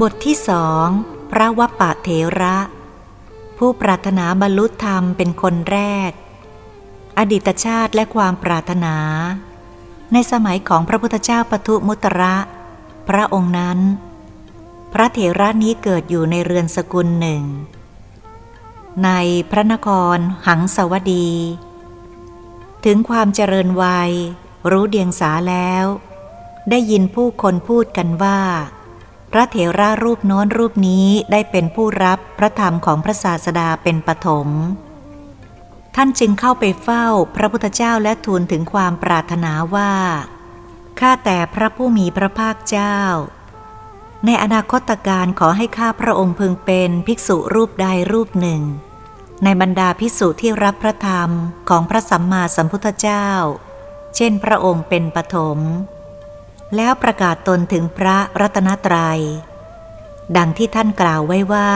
บทที่สองพระวปปะเถระ ผู้ปรารถนาบรรลุธรรมเป็นคนแรก อดีตชาติและความปรารถนา ในสมัยของพระพุทธเจ้าปทุมุตระ พระองค์นั้น พระเถระนี้เกิดอยู่ในเรือนสกุลหนึ่ง ในพระนครหังสวดี ถึงความเจริญวัย รู้เดียงสาแล้ว ได้ยินผู้คนพูดกันว่า พระเถระรูปโน้นรูปนี้ได้เป็นผู้รับพระธรรมของพระศาสดาเป็นปฐม ท่านจึงเข้าไปเฝ้าพระพุทธเจ้าและทูลถึงความปรารถนาว่า ข้าแต่พระผู้มีพระภาคเจ้า ในอนาคตการขอให้ข้าพระองค์พึงเป็นภิกษุรูปใดรูปหนึ่ง ในบรรดาภิกษุที่รับพระธรรมของพระสัมมาสัมพุทธเจ้า เช่นพระองค์เป็นปฐม แล้วประกาศตนถึงพระรัตนตรยัย ดังที่ท่านกล่าวไว้ว่า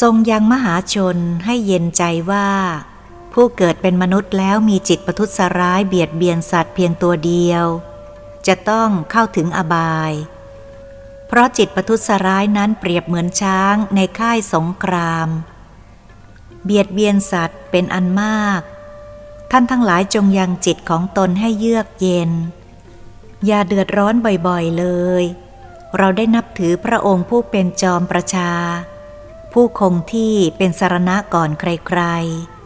ทรงยังมหาชนให้เย็นใจว่า ผู้เกิดเป็นมนุษย์แล้วมีจิตประทุษร้ายเบียดเบียนสัตว์เพียงตัวเดียว จะต้องเข้าถึงอบาย เพราะจิตประทุษร้ายนั้นเปรียบเหมือนช้างในค่ายสงคราม เบียดเบียนสัตว์เป็นอันมาก ท่านทั้งหลายจงยังจิตของตนให้เยือกเย็น อย่าเดือดร้อนบ่อยๆเลย เราได้นับถือพระองค์ผู้เป็นจอมประชา ผู้คงที่เป็นสารณะก่อนใคร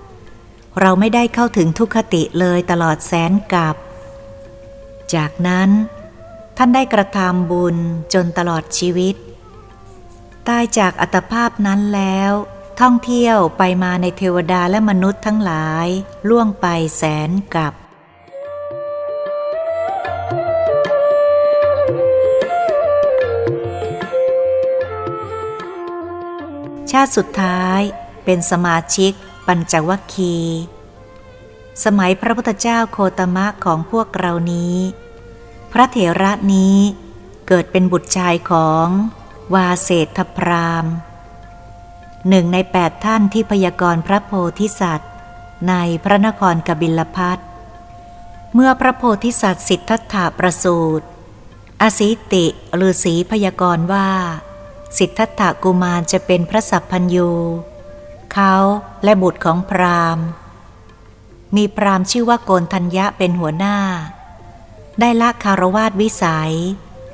ๆ เราไม่ได้เข้าถึงทุกขติเลยตลอดแสนกับ จากนั้น ท่านได้กระทำบุญจนตลอดชีวิต ตายจากอัตภาพนั้นแล้วท่องเที่ยวไปมาในเทวดาและมนุษย์ทั้งหลายล่วงไปแสนกับาติสุดท้ายเป็นสมาชิกปัญจวัคคี สมัยพระพุทธเจ้าโคตมะของพวกเรานี้ พระเถระนี้เกิดเป็นบุตรชายของวาเศรษฐพรามหนึ่งในแปดท่านที่พยากรณ์พระโพธิสัตว์ ในพระนครกบิลพัทเมื่อพระโพธิสัตว์สิทธัตถะประสูติอสิติฤาษีพยากรณ์ว่า สิทธัตถกุมารจะเป็นพระสัพพัญยูเขาและบุตรของพราหมณ์ มีพราหมณ์ชื่อว่าโกนทัญญะเป็นหัวหน้า ได้ละคารวาสวิสัย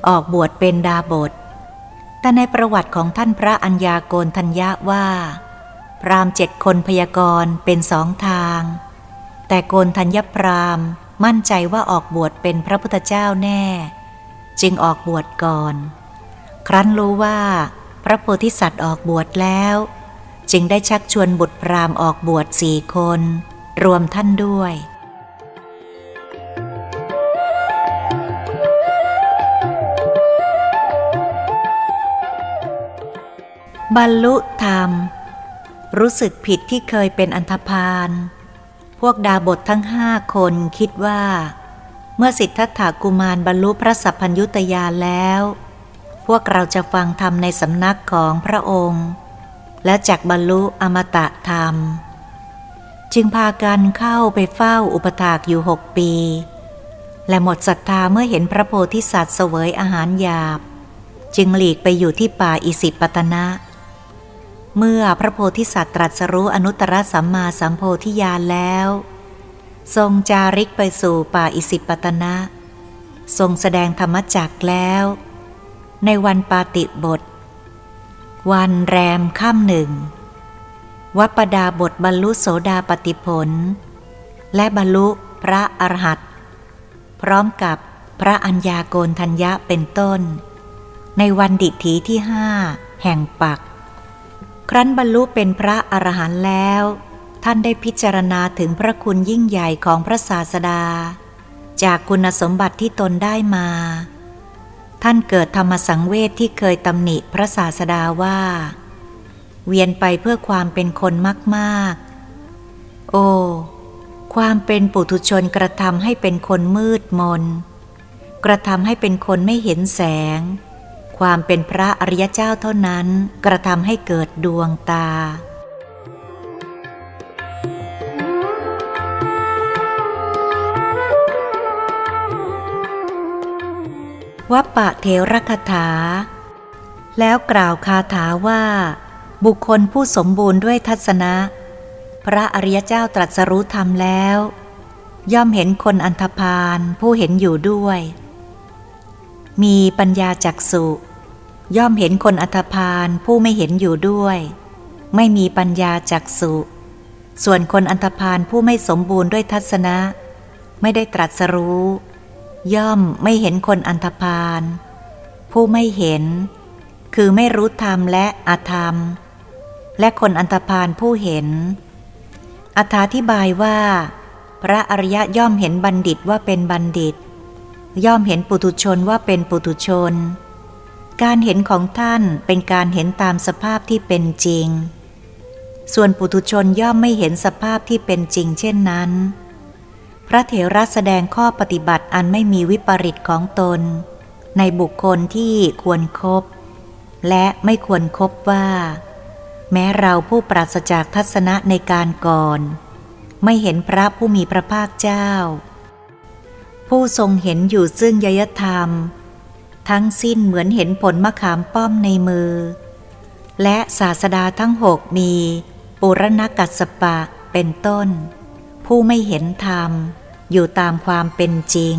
ออกบวชเป็นดาบท แต่ในประวัติของท่านพระอัญญาโกนทัญญะว่า พราหมณ์เจ็ดคนพยากรณ์เป็นสองทาง แต่โกนทัญญพราหมณ์มั่นใจว่าออกบวชเป็นพระพุทธเจ้าแน่ จึงออกบวชก่อน ครั้นรู้ว่า พระโพธิสัตว์ออกบวชแล้ว จึงได้ชักชวนบุตรพราหมณ์ออกบวชสี่คน รวมท่านด้วย บรรลุธรรม รู้สึกผิดที่เคยเป็นอันธพาล พวกดาบททั้งห้าคนคิดว่า เมื่อสิทธัตถากุมารบรรลุพระสัพพัญญุตญาณแล้ว พวกเราจะฟังธรรมในสำนักของพระองค์ และจักบรรลุอมตะธรรม จึงพากันเข้าไปเฝ้าอุปถากอยู่หกปี และหมดศรัทธาเมื่อเห็นพระโพธิสัตว์เสวยอาหารหยาบ จึงหลีกไปอยู่ที่ป่าอิสิปตนะ เมื่อพระโพธิสัตว์ตรัสรู้อนุตตรสัมมาสัมโพธิญาณแล้ว ทรงจาริกไปสู่ป่าอิสิปตนะ ทรงแสดงธรรมจักแล้ว ในวันปาติบท วันแรมค่ำหนึ่งวัปดาบทบรรลุโสดาปติผล และบรรลุพระอรหันต์พร้อมกับพระอัญญาโกนทัญญะเป็นต้น ในวันดิถีที่ห้าแห่งปัก ครั้นบรรลุเป็นพระอรหันต์แล้ว ท่านได้พิจารณาถึงพระคุณยิ่งใหญ่ของพระศาสดา จากคุณสมบัติที่ตนได้มา ท่านเกิดธรรมสังเวชที่เคยตำหนิพระศาสดาว่า เวียนไปเพื่อความเป็นคนมากๆ โอ้ ความเป็นปุถุชนกระทำให้เป็นคนมืดมน กระทำให้เป็นคนไม่เห็นแสง ความเป็นพระอริยเจ้าเท่านั้นกระทำให้เกิดดวงตา วัปปะเทระคถา แล้วกล่าวคาถาว่า บุคคลผู้สมบูรณ์ด้วยทัศนะ พระอริยเจ้าตรัสรู้ธรรมแล้ว ย่อมเห็นคนอันธพาลผู้เห็นอยู่ด้วย มีปัญญาจักสุย่อมเห็นคนอันธพาลผู้ไม่เห็นอยู่ด้วย ไม่มีปัญญาจักสุส่วนคนอันธพาลผู้ไม่สมบูรณ์ด้วยทัศนะ ไม่ได้ตรัสรู้ ย่อมไม่เห็นคนอันธพาล ผู้ไม่เห็น คือไม่รู้ธรรมและอาธรรม และคนอันธพาลผู้เห็น อธิบายว่า พระอริยะย่อมเห็นบัณฑิตว่าเป็นบัณฑิต ย่อมเห็นปุถุชนว่าเป็นปุถุชน การเห็นของท่านเป็นการเห็นตามสภาพที่เป็นจริง ส่วนปุถุชนย่อมไม่เห็นสภาพที่เป็นจริงเช่นนั้น ระเถระแสดงข้อปฏิบัติอันไม่มีวิปริตของตน ในบุคคลที่ควรครบและไม่ควรครบว่า แม้เราผู้ปราศจากทัศนะในการก่อน ไม่เห็นพระผู้มีพระภาคเจ้า ผู้ทรงเห็นอยู่ซึ่งยยธรรม ทั้งสิ้นเหมือนเห็นผลมะขามป้อมในมือ และศาสดาทั้งหกมี ปุรณกัสสปะเป็นต้น ผู้ไม่เห็นธรรม อยู่ตามความเป็นจริง